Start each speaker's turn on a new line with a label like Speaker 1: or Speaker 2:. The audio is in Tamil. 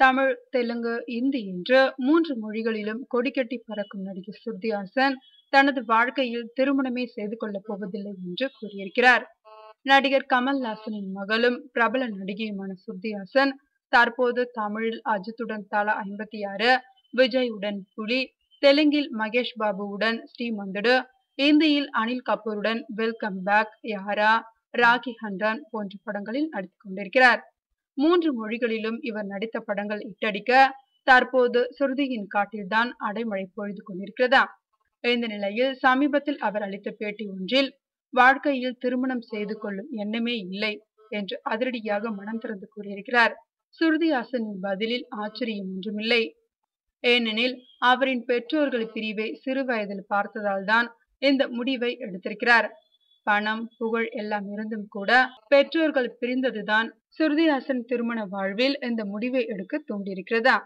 Speaker 1: தமிழ் தெலுங்கு இந்தி என்று மூன்று மொழிகளிலும் கொடிக்கட்டி பறக்கும் நடிகர் ஸ்ருதிஹாசன் தனது வாழ்க்கையில் திருமணமே செய்து கொள்ளப் போவதில்லை என்று கூறியிருக்கிறார். நடிகர் கமல்ஹாசனின் மகளும் பிரபல நடிகையுமான ஸ்ருதிஹாசன் தற்போது தமிழில் அஜித்துடன் தலா ஐம்பத்தி ஆறு விஜயுடன் புலி தெலுங்கில் மகேஷ் பாபுவுடன் ஸ்ரீமந்தடு இந்தியில் அனில் கபூருடன் வெல்கம் பேக் யாரா ராகி ஹண்டன் போன்ற படங்களில் நடித்துக் கொண்டிருக்கிறார். மூன்று மொழிகளிலும் இவர் நடித்த படங்கள் இட்டடிக்க தற்போது சுருதியின் காட்டில்தான் அடைமழை பொழுது கொண்டிருக்கிறதா? இந்த நிலையில் சமீபத்தில் அவர் அளித்த பேட்டி ஒன்றில் வாழ்க்கையில் திருமணம் செய்து கொள்ளும் எண்ணமே இல்லை என்று அதிரடியாக மனம் திறந்து கூறியிருக்கிறார். சுருதிஹாசனின் பதிலில் ஆச்சரியம் ஒன்றுமில்லை. ஏனெனில் அவரின் பெற்றோர்கள் பிரிவை சிறு வயதில் பார்த்ததால் தான் இந்த முடிவை எடுத்திருக்கிறார். பணம் புகழ் எல்லாம் இருந்தும் கூட பெற்றோர்கள் பிரிந்ததுதான் சுருதிஹாசன் திருமண வாழ்வில் இந்த முடிவை எடுக்க தூண்டியிருக்கிறதா?